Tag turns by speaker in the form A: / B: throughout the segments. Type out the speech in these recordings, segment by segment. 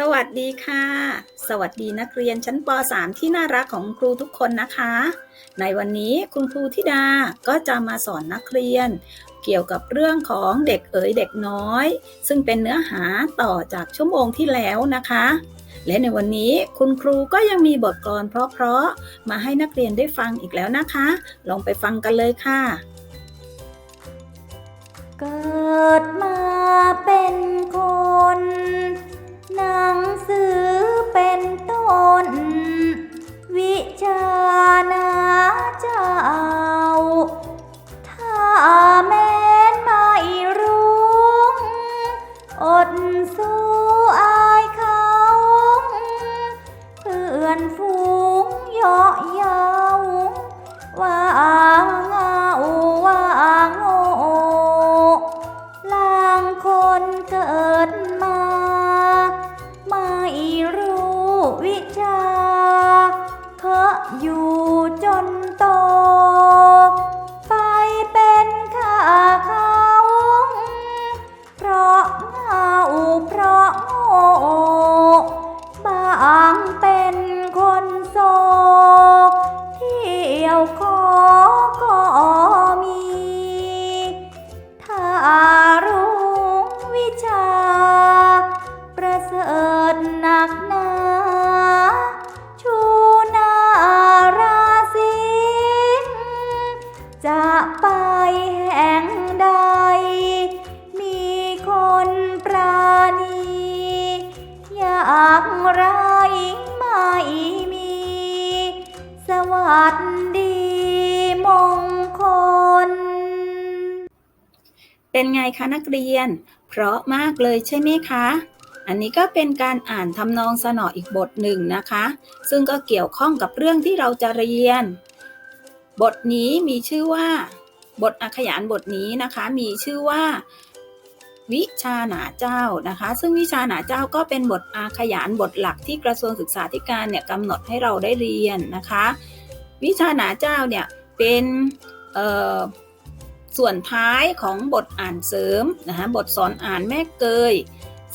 A: สวัสดีค่ะ สวัสดีนักเรียนชั้นป .3 ที่น่ารักของครูทุกคนนะคะ ในวันนี้คุณครูธิดาก็จะมาสอนนักเรียน เกี่ยวกับเรื่องของเด็กเอ๋ยเด็กน้อย ซึ่งเป็นเนื้อหาต่อจากชั่วโมงที่แล้วนะคะ และในวันนี้คุณครูก็ยังมีบทกลอนเพราะๆมาให้นักเรียนได้ฟังอีกแล้วนะคะ ลองไปฟังกันเลยค่ะ
B: เกิดมา เป็นไงคะนักเรีย
A: น เพราะมากเลยใช่ไหมคะ อันนี้ก็เป็นการอ่านทำนองสนออีกบทหนึ่งนะคะ ซึ่งก็เกี่ยวข้องกับเรื่องที่เราจะเรียน บทนี้มีชื่อว่า บทอักขยานบทนี้นะคะ มีชื่อว่า วิชาหนาเจ้านะคะ ซึ่งวิชาหนาเจ้าก็เป็นบทอาขยานบทหลักที่กระทรวงศึกษาธิการเนี่ยกำหนดให้เราได้เรียนนะคะ วิชาหนาเจ้าเนี่ยเป็นเอ่อ ส่วนท้ายของบทอ่านเสริมนะคะบทสอนอ่านแม่เกย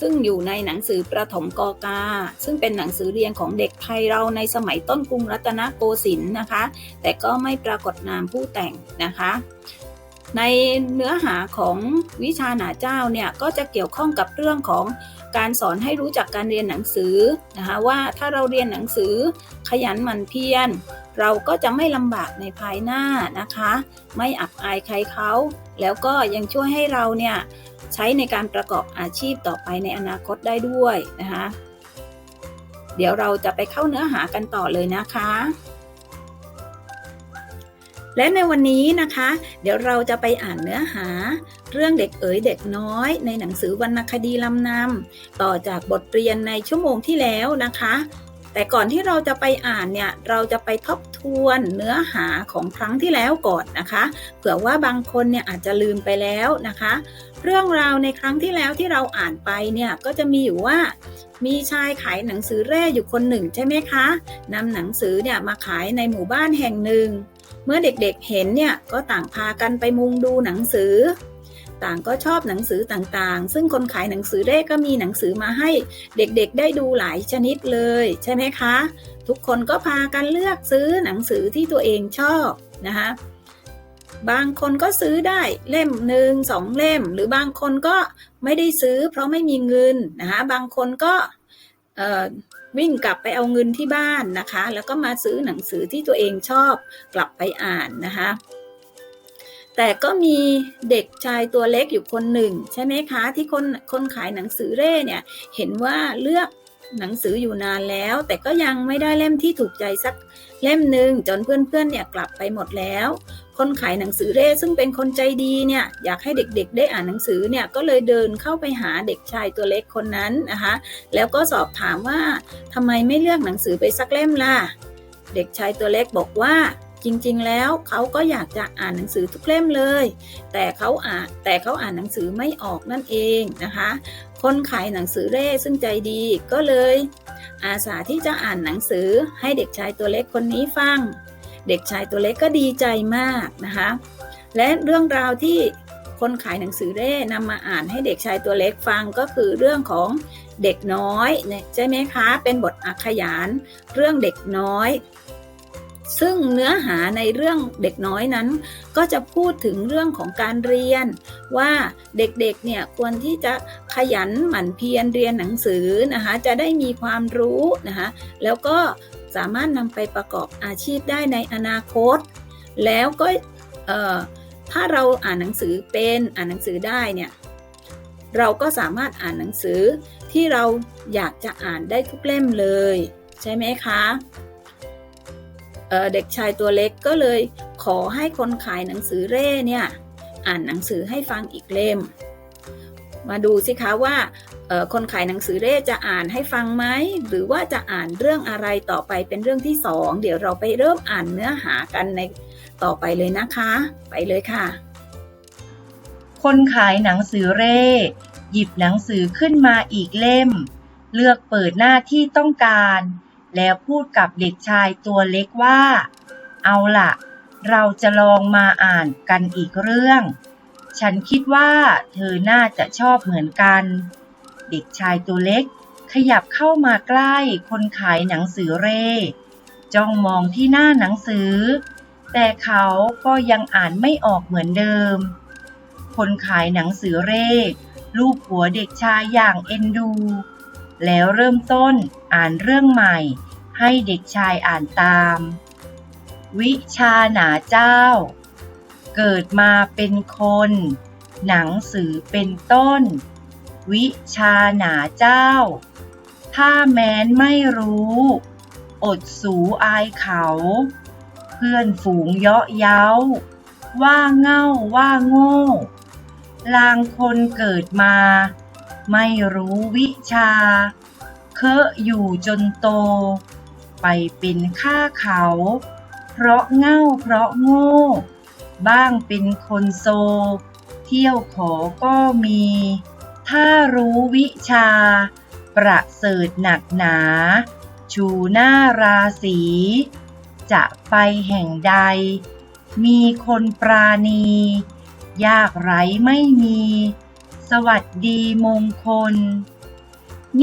A: ซึ่งอยู่ในหนังสือประถมกกา ซึ่งเป็นหนังสือเรียนของเด็กไทยเราในสมัยต้นกรุงรัตนโกสินทร์นะคะ แต่ก็ไม่ปรากฏนามผู้แต่งนะคะในเนื้อหาของวิชาหนาเจ้าเนี่ยก็จะเกี่ยวข้องกับเรื่องของการสอนให้รู้จักการเรียนหนังสือนะคะว่าถ้าเราเรียนหนังสือขยันหมั่นเพียร เราก็จะไม่ลำบากในภายหน้านะคะ ไม่อับอายใครเขา แล้วก็ยังช่วยให้เราเนี่ยใช้ในการประกอบอาชีพต่อไปในอนาคตได้ด้วยนะคะ เดี๋ยวเราจะไปเข้าเนื้อหากันต่อเลยนะคะและในวันนี้นะคะ เดี๋ยวเราจะไปอ่านเนื้อหา เรื่องเด็กเอ๋ยเด็กน้อยในหนังสือวรรณคดีลำนำต่อจากบทเรียนในชั่วโมงที่แล้วนะคะ แต่ก่อนที่เราจะไปอ่านเนี่ยเราจะไปทบทวนเนื้อหาของครั้งที่แล้วก่อนนะคะ เผื่อว่าบางคนเนี่ยอาจจะลืมไปแล้วนะคะ เรื่องราวในครั้งที่แล้วที่เราอ่านไปเนี่ยก็จะมีอยู่ว่ามีชายขายหนังสือแร่อยู่คนหนึ่งใช่ไหมคะนำหนังสือเนี่ยมาขายในหมู่บ้านแห่งหนึ่ง เมื่อเด็กๆเห็นเนี่ยก็ต่างพากันไปมุงดูหนังสือ ต่างก็ชอบหนังสือต่างๆ ซึ่งคนขายหนังสือเร่ก็มีหนังสือมาให้เด็กๆ ได้ดูหลายชนิดเลยใช่ไหมคะ ทุกคนก็พากันเลือกซื้อหนังสือที่ตัวเองชอบนะคะบางคนก็ซื้อได้เล่มหนึ่งสองเล่ม หรือบางคนก็ไม่ได้ซื้อเพราะไม่มีเงินนะคะบางคนก็วิ่งกลับไปเอาเงินที่บ้านนะคะ แล้วก็มาซื้อหนังสือที่ตัวเองชอบกลับไปอ่านนะคะ แต่ก็มีเด็กชายตัวเล็กอยู่คนหนึ่ง ใช่ไหมคะ ที่คนคนขายหนังสือเร่เนี่ย เห็นว่าเลือกหนังสืออยู่นานแล้ว แต่ก็ยังไม่ได้เล่มที่ถูกใจสักเล่มหนึ่งจนเพื่อนๆเนี่ยกลับไปหมดแล้ว คนขายหนังสือเร่ซึ่งเป็นคนใจดีเนี่ยอยากให้เด็กๆ ได้อ่านหนังสือเนี่ยก็เลยเดินเข้าไปหาเด็กชายตัวเล็กคนนั้นนะคะแล้วก็สอบถามว่าทำไมไม่เลือกหนังสือไปสักเล่มล่ะเด็กชายตัวเล็กบอกว่า จริงๆ แล้วเขาก็อยากจะอ่านหนังสือทุกเล่มเลย แต่เขาอ่านแต่เขาอ่านหนังสือไม่ออกนั่นเองนะคะ คนขายหนังสือเร่ซึ่งใจดีก็เลย อาสาที่จะอ่านหนังสือให้เด็กชายตัวเล็กคนนี้ฟัง เด็กชายตัวเล็กก็ดีใจมากนะคะ และเรื่องราวที่คนขายหนังสือเร่นำมาอ่านให้เด็กชายตัวเล็กฟังก็คือเรื่องของเด็กน้อยเนี่ยใช่ไหมคะ เป็นบทอักขยานเรื่องเด็กน้อย ซึ่งเนื้อหาในเรื่องเด็กน้อยนั้น ก็จะพูดถึงเรื่องของการเรียน ว่าเด็กๆเนี่ยควรที่จะขยันหมั่นเพียรเรียนหนังสือนะคะจะได้มีความรู้นะคะแล้วก็สามารถนำไปประกอบอาชีพได้ในอนาคต แล้วก็ถ้าเราอ่านหนังสือเป็นอ่านหนังสือได้เนี่ยเราก็สามารถอ่านหนังสือที่เราอยากจะอ่านได้ทุกเล่มเลย ใช่ไหมคะ เเด็กชายตัวเล็กก็เลยขอให้คนขายหนังสือเร่เนี่ยอ่านหนังสือให้ฟังอีกเล่ม มาดูสิคะว่าคนขายหนังสือเร่จะอ่านให้ฟังไหมหรือว่าจะอ่านเรื่องอะไรต่อไปเป็นเรื่องที่สองเดี๋ยวเราไปเริ่มอ่านเนื้อหากันในต่อไปเลยนะคะ ไปเลยค่ะ
C: คนขายหนังสือเร่ หยิบหนังสือขึ้นมาอีกเล่ม เลือกเปิดหน้าที่ต้องการ แล้วพูดกับเด็กชายตัวเล็กว่า เอาล่ะ เราจะลองมาอ่านกันอีกเรื่อง ฉันคิดว่าเธอน่าจะชอบเหมือนกัน เด็กชายตัวเล็กขยับเข้ามาใกล้คนขายหนังสือเร่ จ้องมองที่หน้าหนังสือ แต่เขาก็ยังอ่านไม่ออกเหมือนเดิม คนขายหนังสือเร่ลูบหัวเด็กชายอย่างเอ็นดู แล้วเริ่มต้นอ่านเรื่องใหม่ ให้เด็กชายอ่านตาม วิชาหนาเจ้า เกิดมาเป็นคน หนังสือเป็นต้น วิชาหนาเจ้า ถ้าแม้นไม่รู้ อดสูอายเขา เพื่อนฝูงเยาะเย้า ว่าเง่าว่าโง่ ลางคนเกิดมา ไม่รู้วิชา เคอะอยู่จนโต ไปเป็นข้าเขา เพราะเง่าเพราะโง่ บ้างเป็นคนโซ เที่ยวขอก็มี ถ้ารู้วิชา ประเสริฐหนักหนา ชูหน้าราศีจะไปแห่งใด มีคนปราณี ยากไร้ไม่มี สวัสดีมงคล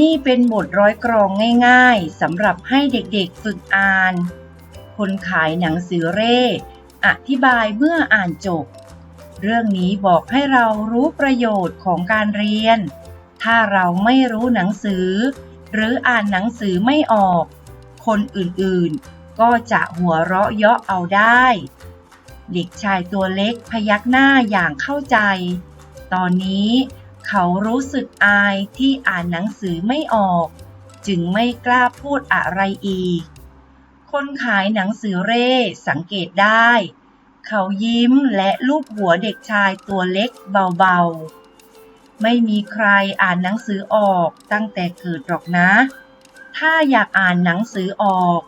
C: นี่เป็นบทร้อยกรองง่ายๆสำหรับให้เด็กๆฝึกอ่าน คนขายหนังสือเร่ อธิบายเมื่ออ่านจบ เรื่องนี้บอกให้เรารู้ประโยชน์ของการเรียน ถ้าเราไม่รู้หนังสือ หรืออ่านหนังสือไม่ออก คนอื่นๆ ก็จะหัวเราะเยาะเอาได้เด็กชายตัวเล็กพยักหน้าอย่างเข้าใจ ตอนนี้ เขารู้สึกอายที่อ่านหนังสือไม่ออก จึงไม่กล้าพูดอะไรอีก คนขายหนังสือเร่สังเกตได้ เขายิ้มและลูบหัวเด็กชายตัวเล็กเบาๆ ไม่มีใครอ่านหนังสือออกตั้งแต่เกิดหรอกนะ ถ้าอยากอ่านหนังสือออก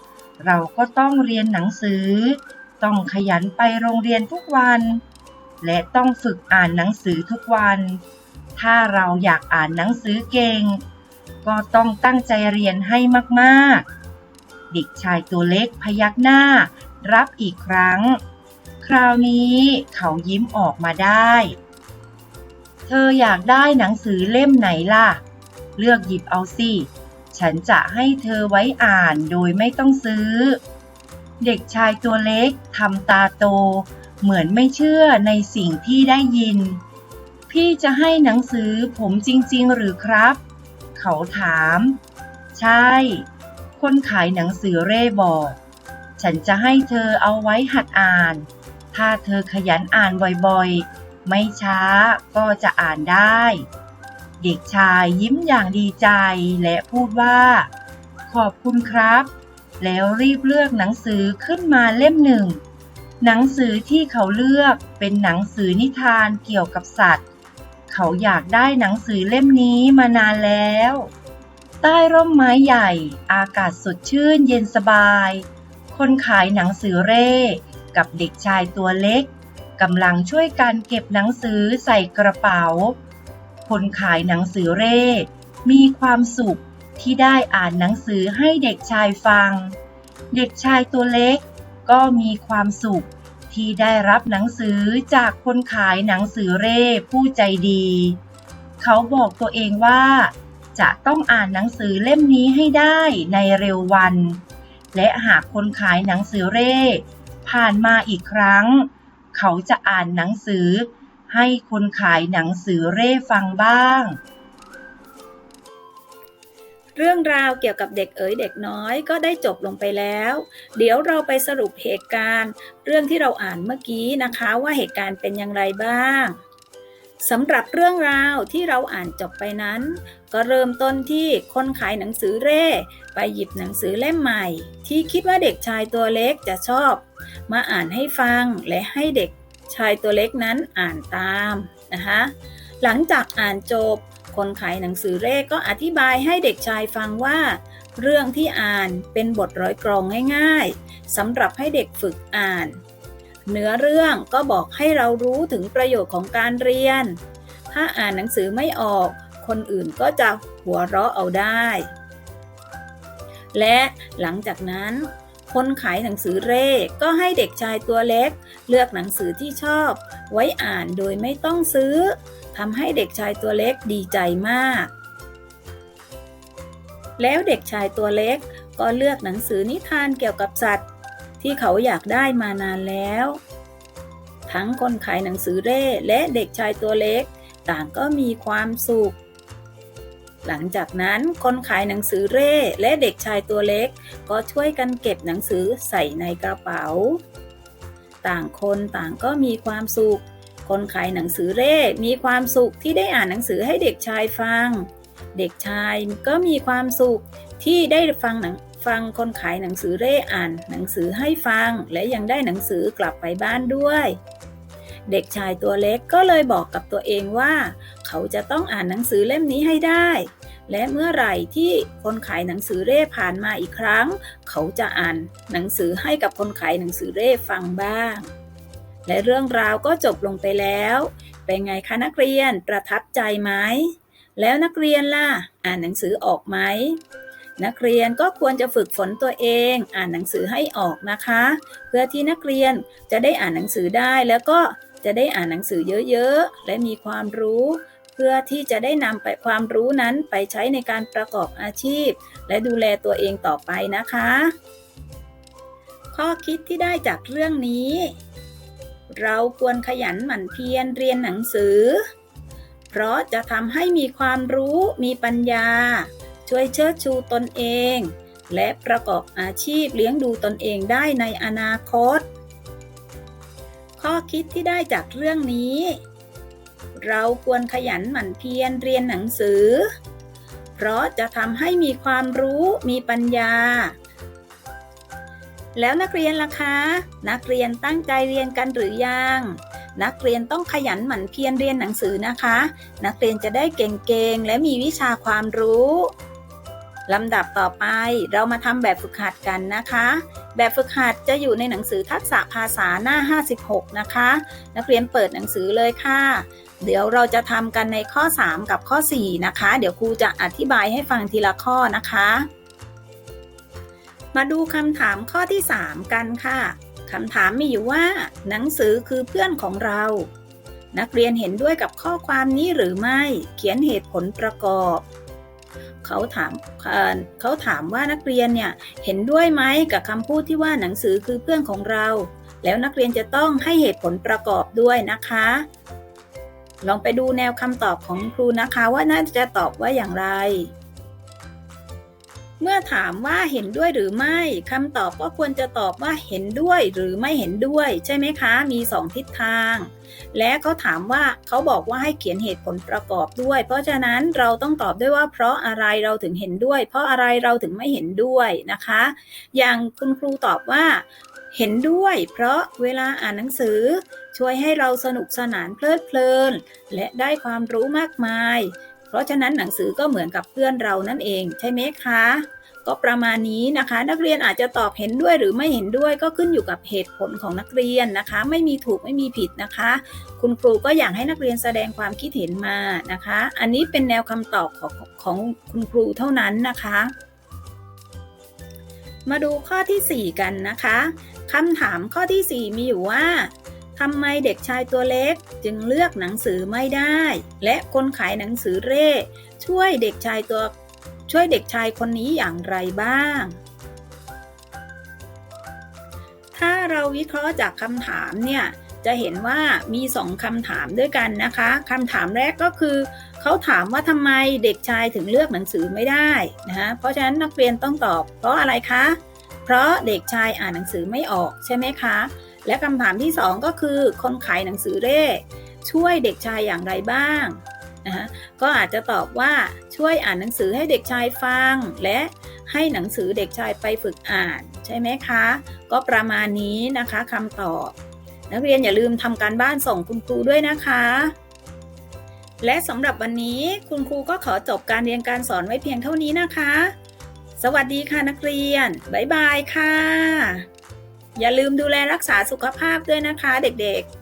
C: เราก็ต้องเรียนหนังสือ ต้องขยันไปโรงเรียนทุกวัน และต้องฝึกอ่านหนังสือทุกวัน ถ้าเราอยากอ่านหนังสือเก่ง ก็ต้องตั้งใจเรียนให้มากๆ เด็กชายตัวเล็กพยักหน้า รับอีกครั้ง คราวนี้เขายิ้มออกมาได้ เธออยากได้หนังสือเล่มไหนล่ะ เลือกหยิบเอาสิ ฉันจะให้เธอไว้อ่านโดยไม่ต้องซื้อ เด็กชายตัวเล็กทำตาโต เหมือนไม่เชื่อในสิ่งที่ได้ยิน พี่จะให้หนังสือผมจริง ๆ หรือครับ เขาถาม ใช่ คนขายหนังสือเร่บอก ฉันจะให้เธอเอาไว้หัดอ่าน ถ้าเธอขยันอ่านบ่อยๆ ไม่ช้าก็จะอ่านได้ เด็กชายยิ้มอย่างดีใจและพูดว่า ขอบคุณครับ แล้วรีบเลือกหนังสือขึ้นมาเล่มหนึ่งหนังสือที่เขาเลือกเป็นหนังสือนิทานเกี่ยวกับสัตว์ เขาอยากได้หนังสือเล่มนี้มานานแล้ว ใต้ร่มไม้ใหญ่ อากาศสดชื่นเย็นสบาย คนขายหนังสือเร่กับเด็กชายตัวเล็กกำลังช่วยกันเก็บหนังสือใส่กระเป๋า คนขายหนังสือเร่ มีความสุขที่ได้อ่านหนังสือให้เด็กชายฟัง เด็กชายตัวเล็กก็มีความสุข ที่ได้รับหนังสือจากคนขายหนังสือเร่ผู้ใจดี เขาบอกตัวเองว่า จะต้องอ่านหนังสือเล่มนี้ให้ได้ในเร็ววัน และหากคนขายหนังสือเร่ผ่านมาอีกครั้ง เขาจะอ่านหนังสือให้คนขายหนังสือเร่ฟังบ้าง
A: เรื่องราวเกี่ยวกับเด็กเอ๋ยเด็กน้อยก็ได้จบลงไปแล้ว เดี๋ยวเราไปสรุปเหตุการณ์ เรื่องที่เราอ่านเมื่อกี้นะคะ ว่าเหตุการณ์เป็นอย่างไรบ้างสำหรับเรื่องราวที่เราอ่านจบไปนั้น ก็เริ่มต้นที่คนขายหนังสือเร่ ไปหยิบหนังสือเล่มใหม่ ที่คิดว่าเด็กชายตัวเล็กจะชอบ มาอ่านให้ฟังและให้เด็กชายตัวเล็กนั้นอ่านตามนะคะหลังจากอ่านจบ คนขายหนังสือเร่ก็อธิบายให้เด็กชายฟังว่า เรื่องที่อ่านเป็นบทร้อยกรองง่ายๆสำหรับให้เด็กฝึกอ่าน เนื้อเรื่องก็บอกให้เรารู้ถึงประโยชน์ของการเรียน ถ้าอ่านหนังสือไม่ออก คนอื่นก็จะหัวเราะเอาได้ และหลังจากนั้นคนขายหนังสือเร่ก็ให้เด็กชายตัวเล็ก เลือกหนังสือที่ชอบ ไว้อ่านโดยไม่ต้องซื้อ ทำให้เด็กชายตัวเล็กดีใจมาก แล้วเด็กชายตัวเล็กก็เลือกหนังสือนิทานเกี่ยวกับสัตว์ ที่เขาอยากได้มานานแล้ว ทั้งคนขายหนังสือเร่และเด็กชายตัวเล็ก ต่างก็มีความสุข หลังจากนั้นคนขายหนังสือเร่และเด็กชายตัวเล็ก ก็ช่วยกันเก็บหนังสือใส่ในกระเป๋า ต่างคนต่างก็มีความสุข คนขายหนังสือเร่มีความสุขที่ได้อ่านหนังสือให้เด็กชายฟัง เด็กชายก็มีความสุขที่ได้ฟังหนังฟังคนขายหนังสือเร่อ่านหนังสือให้ฟัง และยังได้หนังสือกลับไปบ้านด้วย เด็กชายตัวเล็กก็เลยบอกกับตัวเองว่า เขาจะต้องอ่านหนังสือเล่มนี้ให้ได้ และเมื่อไหร่ที่คนขายหนังสือเร่ผ่านมาอีกครั้ง เขาจะอ่านหนังสือให้กับคนขายหนังสือเร่ฟังบ้าง และเรื่องราวก็จบลงไปแล้ว เป็นไงคะนักเรียนประทับใจไหม แล้วนักเรียนล่ะ อ่านหนังสือออกไหม นักเรียนก็ควรจะฝึกฝนตัวเอง อ่านหนังสือให้ออกนะคะ เพื่อที่นักเรียนจะได้อ่านหนังสือได้แล้วก็จะได้อ่านหนังสือเยอะๆ และมีความรู้ เพื่อที่จะได้นำไปความรู้นั้นไปใช้ในการประกอบอาชีพ และดูแลตัวเองต่อไปนะคะ ข้อคิดที่ได้จากเรื่องนี้ เราควรขยันหมั่นเพียรเรียนหนังสือ เพราะจะทำให้มีความรู้มีปัญญา ช่วยเชิดชูตนเอง และประกอบอาชีพเลี้ยงดูตนเองได้ในอนาคต ข้อคิดที่ได้จากเรื่องนี้ เราควรขยันหมั่นเพียรเรียนหนังสือ เพราะจะทำให้มีความรู้มีปัญญา แล้วนักเรียนล่ะคะ นักเรียนตั้งใจเรียนกันหรือยัง นักเรียนต้องขยันหมั่นเพียรเรียนหนังสือนะคะ นักเรียนจะได้เก่งๆ และมีวิชาความรู้ลำดับต่อไปเรามาทำแบบฝึกหัดกันนะคะ แบบฝึกหัดจะอยู่ในหนังสือทักษะภาษาหน้า 56 นะคะ นักเรียนเปิดหนังสือเลยค่ะ เดี๋ยวเราจะทำกันในข้อ 3 กับข้อ 4 นะคะ เดี๋ยวครูจะอธิบายให้ฟังทีละข้อนะคะ มาดูคำถามข้อที่ 3 กันค่ะคำถามมีอยู่ว่า หนังสือคือเพื่อนของเรา นักเรียนเห็นด้วยกับข้อความนี้หรือไม่ เขียนเหตุผลประกอบ เขาถามเเขาถามว่านักเรียนเนี่ยเห็นด้วยไหมกับคำพูดที่ว่าหนังสือคือเพื่อนของเรา แล้วนักเรียนจะต้องให้เหตุผลประกอบด้วยนะคะ ลองไปดูแนวคำตอบของครูนะคะว่าน่าจะตอบว่าอย่างไร เมื่อถามว่าเห็นด้วยหรือไม่คำตอบก็ควรจะตอบว่าเห็นด้วยหรือไม่เห็นด้วย ใช่ไหมคะ มีสองทิศทาง และเขาถามว่าเขาบอกว่าให้เขียนเหตุผลประกอบด้วย เพราะฉะนั้นเราต้องตอบด้วยว่าเพราะอะไรเราถึงเห็นด้วย เพราะอะไรเราถึงไม่เห็นด้วยนะคะ อย่างคุณครูตอบว่า เห็นด้วย เพราะเวลาอ่านหนังสือ ช่วยให้เราสนุกสนานเพลิดเพลิน และได้ความรู้มากมาย เพราะฉะนั้นหนังสือก็เหมือนกับเพื่อนเรานั่นเองใช่ไหมคะ ก็ประมาณนี้นะคะ นักเรียนอาจจะตอบเห็นด้วยหรือไม่เห็นด้วยก็ขึ้นอยู่กับเหตุผลของนักเรียนนะคะ ไม่มีถูกไม่มีผิดนะคะ คุณครูก็อยากให้นักเรียนแสดงความคิดเห็นมานะคะ อันนี้เป็นแนวคำตอบของของคุณครูเท่านั้นนะคะ มาดูข้อที่ 4 กันนะคะคำถามข้อที่ 4 มีอยู่ว่า ทำไมเด็กชายตัวเล็กจึงเลือกหนังสือไม่ได้ และคนขายหนังสือเร่ ช่วยเด็กชายตัวช่วยเด็กชายคนนี้อย่างไรบ้าง ถ้าเราวิเคราะห์จากคำถามเนี่ยจะเห็นว่ามีสองคำถามด้วยกันนะคะคำถามแรกก็คือ เขาถามว่าทำไมเด็กชายถึงเลือกหนังสือไม่ได้นะคะเพราะฉะนั้นนักเรียนต้องตอบ เพราะอะไรคะ เพราะเด็กชายอ่านหนังสือไม่ออกใช่ไหมคะ และคำถามที่สองก็คือคนขายหนังสือเร่ช่วยเด็กชายอย่างไรบ้างนะคะก็อาจจะตอบว่าช่วยอ่านหนังสือให้เด็กชายฟัง และให้หนังสือเด็กชายไปฝึกอ่านใช่ไหมคะ ก็ประมาณนี้นะคะคำตอบ นักเรียนอย่าลืมทำการบ้านส่งคุณครูด้วยนะคะ และสำหรับวันนี้คุณครูก็ขอจบการเรียนการสอนไว้เพียงเท่านี้นะคะ สวัสดีค่ะนักเรียน บ๊ายบายค่ะ อย่าลืมดูแลรักษาสุขภาพด้วยนะคะเด็กๆ